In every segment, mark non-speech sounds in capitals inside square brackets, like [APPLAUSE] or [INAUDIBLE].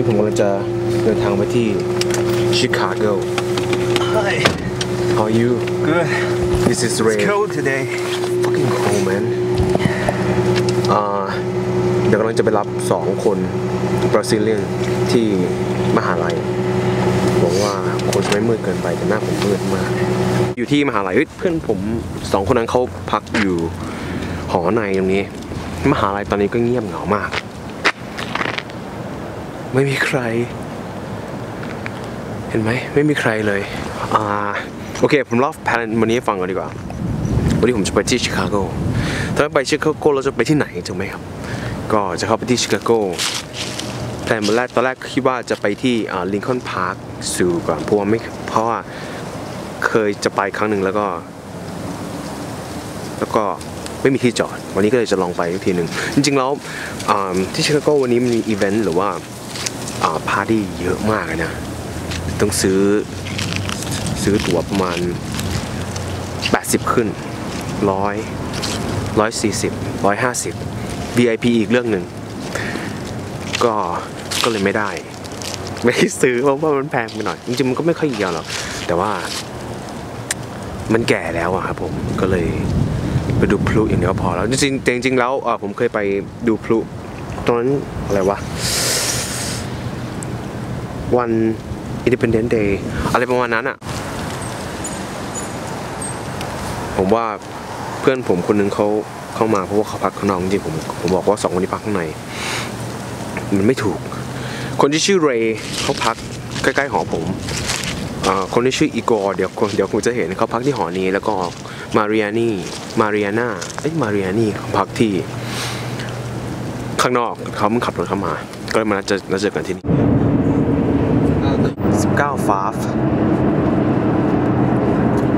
นี่ผมกำลังจะเดินทางไปที่ชิคาโก Hi. How are you Good. This is It's Ray cold today. fucking cold man อ่าเดี๋ยวกำลังจะไปรับสองคนบราซิเลียนที่มหาลัยหวังว่าคงจะไม่มืดเกินไปแต่หน้าผมมืดมาก อยู่ที่มหาลัยเฮ้ยเพื่อนผมสองคนนั้นเขาพักอยู่หอในตรงนี้ มหาลัยตอนนี้ก็เงียบเหงามาก ไม่มีใคร เห็นไหมไม่มีใครเลยอ่าโอเค ผมเล่าแผนวันนี้ให้ฟังก่อนดีกว่า วันนี้ผมจะไปที่ชิคาโกถ้าไปชิคาโกเราจะไปที่ไหนถูกไหมครับ ก็จะเข้าไปที่ชิคาโกแต่เมื่อแรกตอนแรกคิดว่าจะไปที่ลิงคอ n พาร์คซูก่อนเพราะว่าไม่เพราะว่าเคยจะไปครั้งหนึ่งแล้วก็ แล้วก็ไม่มีที่จอด วันนี้ก็เลยจะลองไปอีกทีหนึ่งจริงๆแล้วที่ชิคาโกวันนี้มันมีอีเวนต์หรือว่า อ่าปาร์ตี้เยอะมากเลยนะ ต้องซื้อซื้อตั๋วประมาณ 80 ขึ้นร้อยร้อยสี่สิบร้อยห้าสิบ VIP อีกเรื่องหนึ่ง ก็ก็เลยไม่ได้ ไม่ได้ซื้อเพราะว่ามันแพงไปหน่อย จริงๆมันก็ไม่ค่อยเกี่ยวหรอก แต่ว่ามันแก่แล้วอะครับผมก็เลยไปดูพลุอย่างเดียวพอแล้ว จริงๆจริงๆแล้วอ่อผมเคยไปดูพลุตอนนั้นอะไรวะ วัน Independence Day อะไรประมาณนั้นอะผมว่าเพื่อนผมคนหนึงเขาเข้ามาเพราะว่าเขาพักข้างนอกจริงผมผมบอกว่าสองคนนี้พักข้างใน มันไม่ถูก คนที่ชื่อเรย์เขาพักใกล้ๆหอผมอคนที่ชื่ออีกอร์เดี๋ยวเดี๋ยวคุณจะเห็นเขาพักที่หอนี้แล้วก็มาเริอานี่มาเริอาน่าเอ้ยมาเริอานี่เขาพักที่ข้างนอกเขาเพิ่งขับรถเข้ามา ก็เลยมาจอนัดเจอกันที่นี่ 19ฟาฟ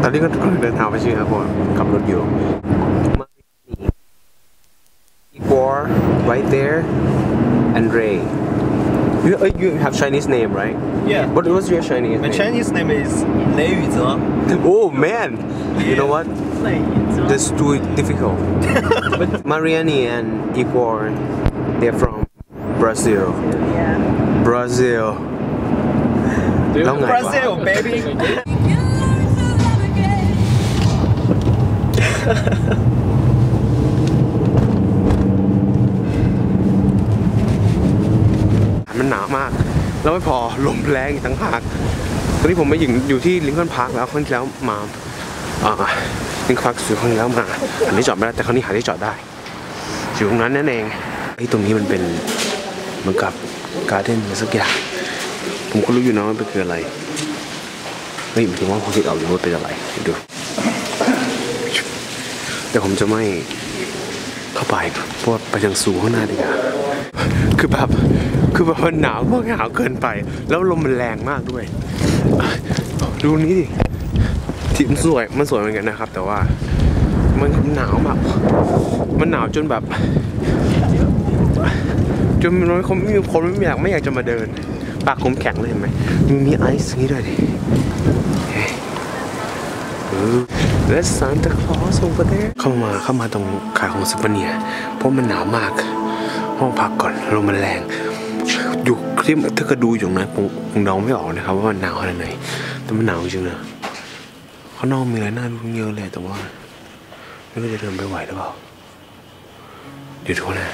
ตอนนี้ก็กำลังเดินทางไปชื่อครับผมขับรถอยู่ Igor right there and Ray you uh, you have Chinese name right Yeah. what was your Chinese My name Chinese name is Lei Yuze. oh man you know what that's too difficult [LAUGHS] Mariani and Igor they're from Brazil Brazil แล้วไงวะ Brazil, baby. You learn to love again. มันหนาวมาก แล้วไม่พอลมแรงอีกทั้งหากตอนนี้ผมมาอยู่อยู่ที่ลิงคอ n พาร์คแล้วครั้งที่แล้วมาอ่าลิงคอ n พาร์คสุดครั้งที่แล้วมาอันนี้จอดไม่ได้แต่ครั้งนี้หาที่จอดได้ อยู่ตรงนั้นนั่นเองไอ้ตรงนี้มันเป็นเหมือนกับการ์เด้นอะไรสักอย่าง ผมก็รู้อยู่นะว่ามันคืออะไรเฮ้ยหมายถึงว่าผมคิดออกอยู่ว่าเป็นอะไรเดี๋ยวดูแต่ผมจะไม่เข้าไปเพราะว่าไปทางสูงข้างหน้าดีกว่าคือแบบคือแบบมันหนาวมากหนาวเกินไป แล้วลมมันแรงมากด้วยดูนี้ดิที่มันสวยมันสวยเหมือนกันนะครับ แต่ว่ามันหนาวแบบมันหนาวจนแบบ จนมันคงไม่มีคนไม่อยากไม่อยากจะมาเดิน ปากผมแข็งเลยเห็นไหมมีมีไอซ์อย่างนี้ด้วยดิเฮ้ยเออ There's Santa Claus over there เข้ามาเข้ามาตรงขายของซูเปอร์เนีย เพราะมันหนาวมาก ห้องพักก่อนลมมันแรงอยู่ที่ถ้ากิดดูอยู่นะคงคงเดาไม่ออกนะครับ ว่ามันหนาวขนาดไหนแต่มันหนาวจริงนะข้างนอกมีอะไรน่าดูเยอะเลยแต่ว่าไม่รู้จะเดินไปไหวหรือเปล่าเดี๋ยวดูนะ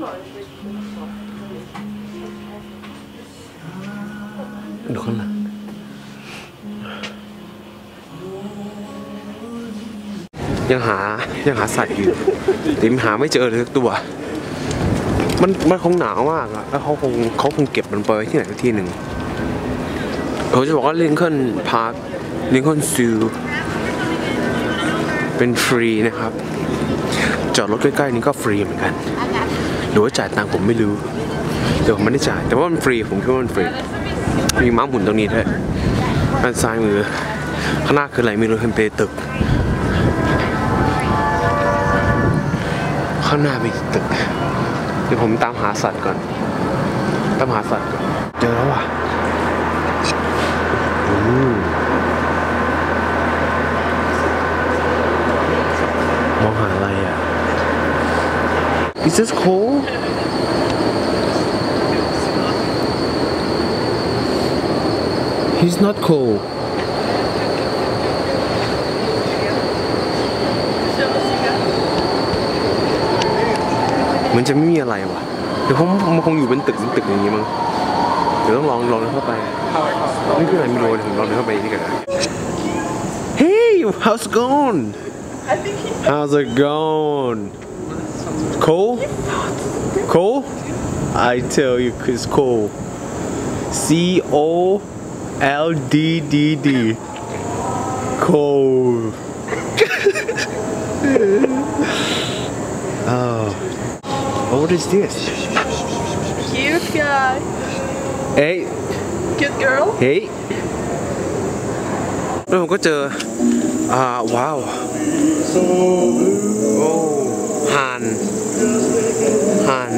ดูข้างหลังยังหายังหาสัตว์อยู่ต่ยังหาไม่เจอเลยตัว มันมันคงหนาวมากอะแล้วเขาคงเขาคงเก็บมันไปไว้ที่ไหนสักที่หนึ่งเขาจะบอกว่าลิงคอนพาร์คลิงคอนซูเป็นฟรีนะครับ จอดรถใกล้ๆนี้ก็ฟรีเหมือนกัน หรือว่าจ่ายตังค์ผมไม่รู้แต่ผมไม่ได้จ่าย แต่ว่ามันฟรีผมคิดว่ามันฟรีมีม้าหมุนตรงนี้ด้วยด้านซ้ายมือข้างหน้าคืออะไรไม่รู้เป็นเปตึก ข้างหน้ามีตึกเดี๋ยวผมตามหาสัตว์ก่อนตามหาสัตว์ก่อนเจอแล้วว่ะอืมมองหาอะไรอะ Is this cold? He's not cold. มันจะไม่มีอะไรวะเดี๋ยวเขามันคงอยู่เป็นตึกเป็นตึกอย่างนี้มั้งเดี๋ยวต้องลองลองเดินเข้าไปนี่คืออะไรไม่รู้เดี๋ยวผมลองเดินเข้าไปนี่กันนะ Hey how's it going How's it going Cold Cold I tell you it's cold C O L D D D Cold oh what is this Cute guy. Hey Cute girl. เฮ้ยแล้วผม ห่านห่าน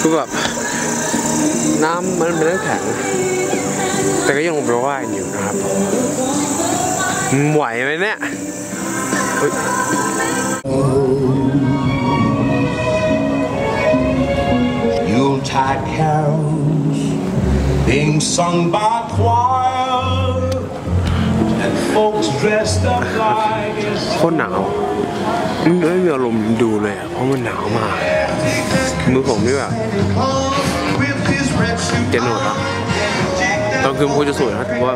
คือแบบน้ำมันเป็นน้ำแข็ง แต่ก็ยังลงไปว่ายอยู่นะครับไหวไหมเนี่ยย Yuletide carols being sung by choir โคตรหนาวไม่มีอารมณ์ดูเลยอะเพราะมันหนาวมาก มือผมนี่แบบเจนหนวดอะตอนคืนมันควรจะสวยนะแต่ว่า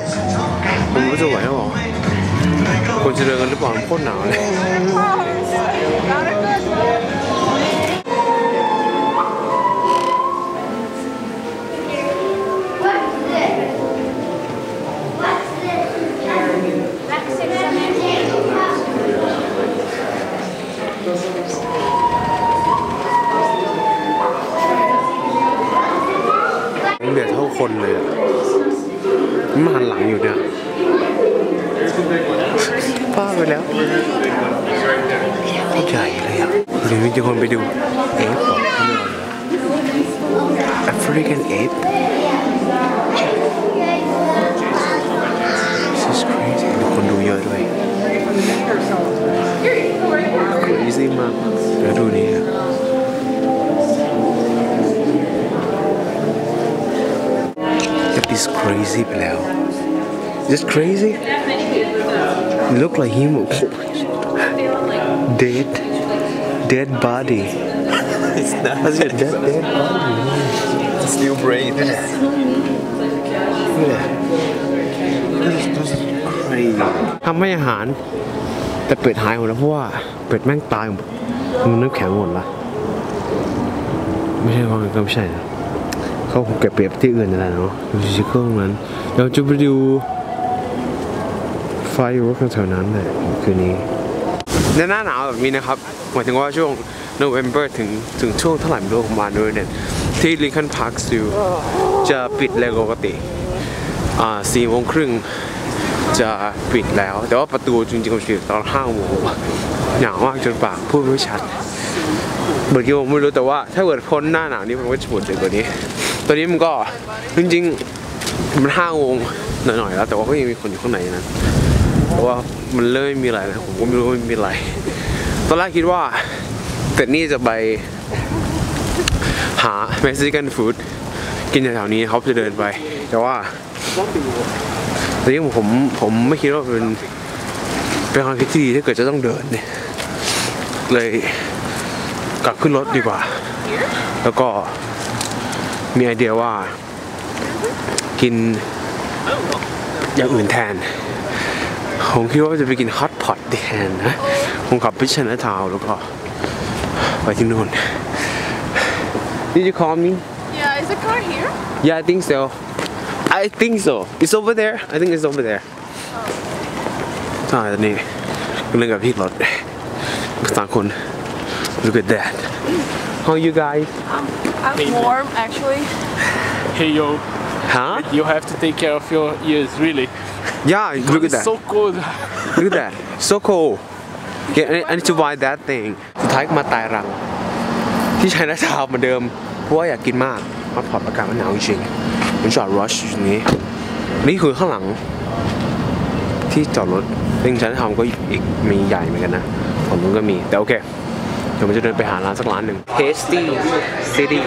ผมไม่รู้จะไหวหรอควรจะเดินกันหรือเปล่าโคตรหนาวเลย คนเลยอะมันหันหลังอยู่เนี่ยป้าไปแล้วเข้าใจเลยอะเดี๋ยวมีคนไปดูเอฟบอกที่นี่แอฟริกันเอฟ This is crazy ดูคนดูเยอะด้วย crazy มากเดี๋ยวดูนี่อะ That is crazy ไปแล้ว Just crazy Look like him Dead Dead body It's not. That's your dead dead body Still brain. Yeah This is crazy ทำให้อาหาร แต่เป็ดหายหมดแล้วเพราะว่าเป็ดแม่งตายหมดมันน้ำแข็งหมดละไม่ใช่ว่าก็ไม่ใช่นะ เขาคงเก็บเปรียบที่อื่นนั่นแหละเนาะดูชิโก้ตรงนั้นเราจะไปดูไฟวอล์กแถวนั้นเลยคืนนี้ในหน้าหนาวแบบนี้นะครับหมายถึงว่าช่วง November ถึงถึงช่วงเท่าไหร่ไม่รู้ประมาณนู้นเนี่ยที่ Lincoln Park Zoo จะปิดเลยปกติอ่าสี่โมงครึ่งจะปิดแล้ว แต่ว่าประตูจริงๆมันปิดตอนห้าโมงหนาวมากจนปากพูดไม่ชัดเมื่อกี้ผมไม่รู้แต่ว่าถ้าเกิดพ้นหน้าหนาวนี้มันก็จะปวดเลยกว่านี้ ตอนนี้มันก็จริงๆมันห้าโมงหน่อยๆแล้ว แต่ว่าก็ยังมีคนอยู่ข้างในนะเพราะว่ามันเริ่มไม่มีอะไรแล้วผมก็ไม่รู้ว่ามันมีอะไร ตอนแรกคิดว่าแต่นี่จะไปหาเม็กซิกันฟู้ดกินแถวๆนี้เขาจะเดินไป แต่ว่าแต่ยังผมผมไม่คิดว่าเป็นเป็นความคิดที่ดีถ้าเกิดจะต้องเดินเนี่ยเลยกลับขึ้นรถดีกว่า แล้วก็ มีไอเดียว่ากินอย่างอื่นแทน ผมคิดว่าจะไปกินฮอตพอตแทนนะ ผมขับไปชนะทาวน์แล้วก็ไปที่นู่น Did you call me? Yeah, is the car here? Yeah, I think so. I think so. It's over there. I think it's over there. ใช่ตอนนี้ก็เล่นกับพี่รถสามคน Look at that. How you guys? I'm warm actually. Hey yo, Huh? you have to take care of your ears, really. Yeah, look at It's that. so cold. Look at that. So cool. Okay, I I need to buy that thing. สุดท้ายก็มาตายรังที่ใช้นาทาวน์เหมือนเดิมเพราะว่าอยากกินมากมาพอร์ตอากาศมันหนาวจริงๆมันจอดรัชอยู่ตรงนี้นี่คือข้างหลัง ที่จอดรถลิงชันทำก็อีกมีใหญ่เหมือนกันนะฝั่งนู้นก็มีแต่โอเคเดี๋ยวมันจะเดินไปหาร้านสักร้านหนึ่ง Tasty City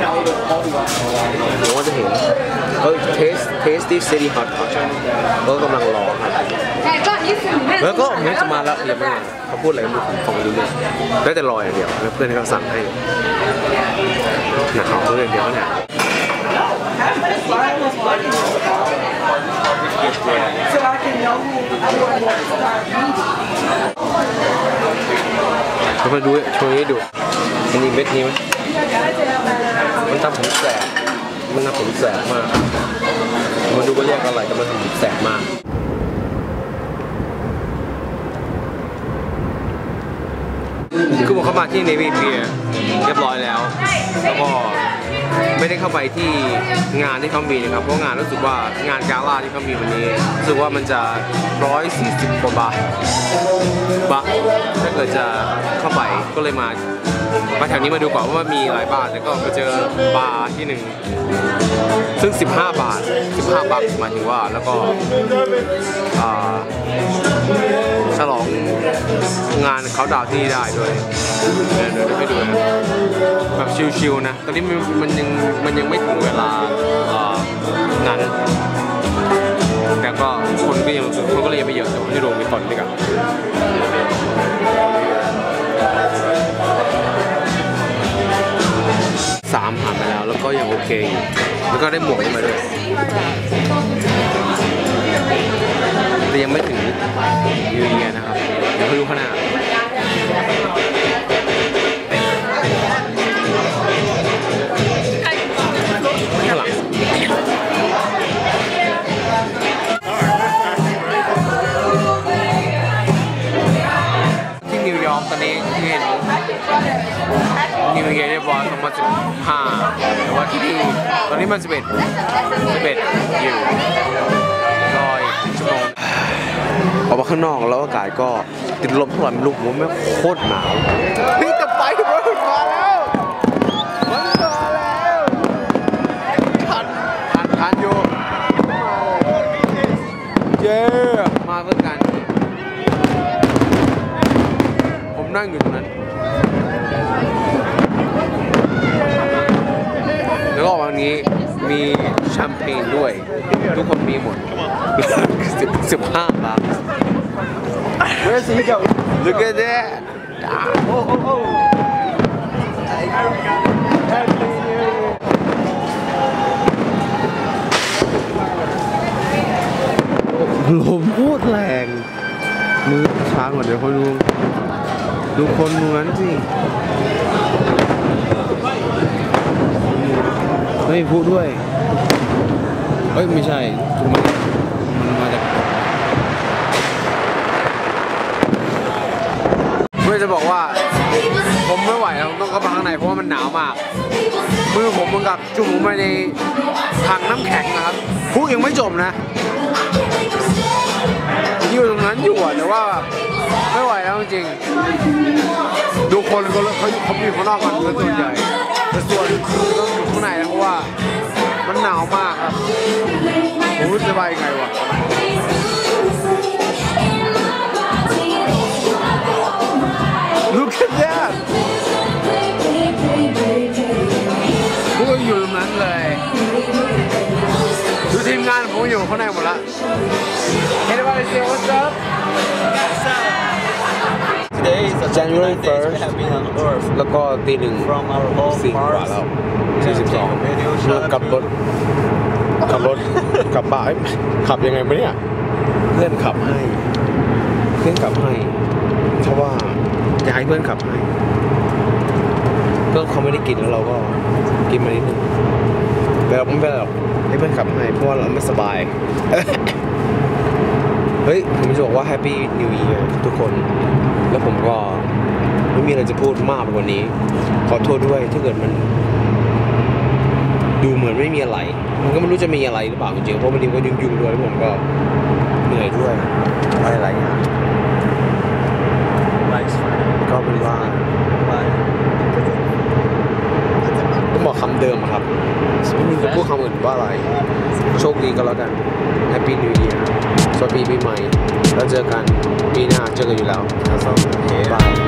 ผมว่าจะเห็นเออ Taste Tasty City Hot Pot ก็กำลังรอครับแล้วก็เหมือนจะมาแล้วยังไม่มาเขาพูดอะไรก็ไม่รู้ฟังไม่รู้เรื่องได้แต่รออย่างเดียวแล้วเพื่อนเขาสั่งให้หนาวเพื่อนเดียวเนี่ย เขามาดูโชว์ให้ดูมันมีเม็ดนี้ไหมมันทำผมแสบมันทำผมแสบมากมาดูว่าเรียกอะไรแต่มันทำผมแสบมากคือผมเข้ามาที่ Navy Pier เรียบร้อยแล้ว แล้วก็ ไม่ได้เข้าไปที่งานที่เขามีนะครับเพราะงานรู้สึกว่างานกาล่าที่เขามีวันนี้รู้สึกว่ามันจะ140กว่าบาทบาทถ้าเกิดจะเข้าไปก็เลยมามาแถวนี้มาดูก่อนว่ามีหลายบาทแล้วก็มาเจอบาร์ที่หนึ่งซึ่ง 15 บาท 15บาทหมายถึงว่าแล้วก็อ่าฉลองงานเขาดาวที่นี่ได้ด้วยเดี๋ยวให้ดูนะแบบชิลๆนะ ตอนนี้มันยังมันยังไม่ถึงเวลาเอ่องานแต่ก็คนก็ยังคนก็เลยยังไม่เยอะแต่ว่าให้ดูมีคนดีกว่าสามผ่านไปแล้วแล้วก็ยังโอเคอยู่แล้วก็ได้หมวกมาด้วย ยังไม่ถึงยูเนียนะครับ เดี๋ยวไปดูข้างหน้าข้างหลังที่นิวยอร์กตอนนี้ที่เห็นนิวเยียร์เรียบร้อย2015แต่ว่าที่นี่ตอนนี้มัน11 11อยู่รอยชั่ ออกมาข้างนอกแล้วอากาศก็ติดลมทั้งวันไม่รู้ผมว่าแม่งโคตรหนาวพี่จะไปเบิร์ดมาแล้วมันมาแล้วทันทันทันอยู่เย้มาเพื่อกัน ผมนั่งอยู่ตรงนั้นแล้วก็วันนี้ มีแชมเปญด้วย ทุกคนมีหมดสิบสิบห้าบาท Where's he going? Look at that. Oh, oh, oh. Happy ลมโคตรแรง มือช้างก่อนเดี๋ยวเขาดูดูคนตรงนั้นสิ เฮ้ยพูดด้วย เฮ้ย ไม่ใช่มันมันมาจากเพื่อจะบอกว่า ผมไม่ไหวแล้วต้องเข้ามาข้างในเพราะว่ามันหนาวมาก มือผมมือนกับจุ่มลงไปในถังน้ำแข็งนะครับพูยังไม่จมนะอยู่ตรงนั้นอยู่อะแต่ว่าไม่ไหวแล้วจริงดูคนเขาเขาเขาอยู่ข้างนอกกันเป็นส่วนใหญ่ แต่ส่วนต้องอยู่ข้างในนะเพราะว่ามันหนาวมากครับผมรู้จะไปยังไงวะ Look at that พวกอยู่ตรงนั้นเลย ดูทีมงานผมอยู่ข้างในหมดละ Anybody say what's up Today is the January 29 days we 1st. have been on Earth แล้วก็ตีหนึ่ง from our home สี่กว่า Mars. แล้วสี่สิบสองขับรถขับรถขับบ้านขับยังไงมาเนี่ยเพื่อนขับให้ เพื่อนขับให้เพราะว่าอยากให้เพื่อนขับให้ก็เขาไม่ได้กินแล้วเราก็กินมานิดนึงแต่เราไม่เป็นไรหรอกให้เพื่อนขับให้เพราะว่าเราไม่สบาย เฮ้ยผมจะบอกว่า Happy New Year ทุกคน แล้วผมก็ไม่มีอะไรจะพูดมากไปกว่านี้ ขอโทษด้วยถ้าเกิดมัน ดูเหมือนไม่มีอะไร มันก็ไม่รู้จะมีอะไรหรือเปล่าจริงๆเพราะวันนี้ก็ยุ่งๆด้วยแล้วผมก็เหนื่อยด้วยอะไรหลายอย่างก็เป็นว่าต้องบอกคำเดิมครับไม่มีจะพูดคำอื่นว่าอะไร โชคดีก็แล้วกัน Happy New Year สวัสดีปีใหม่ แล้วเจอกันปีหน้าเจอกันอยู่แล้วครับผมบาย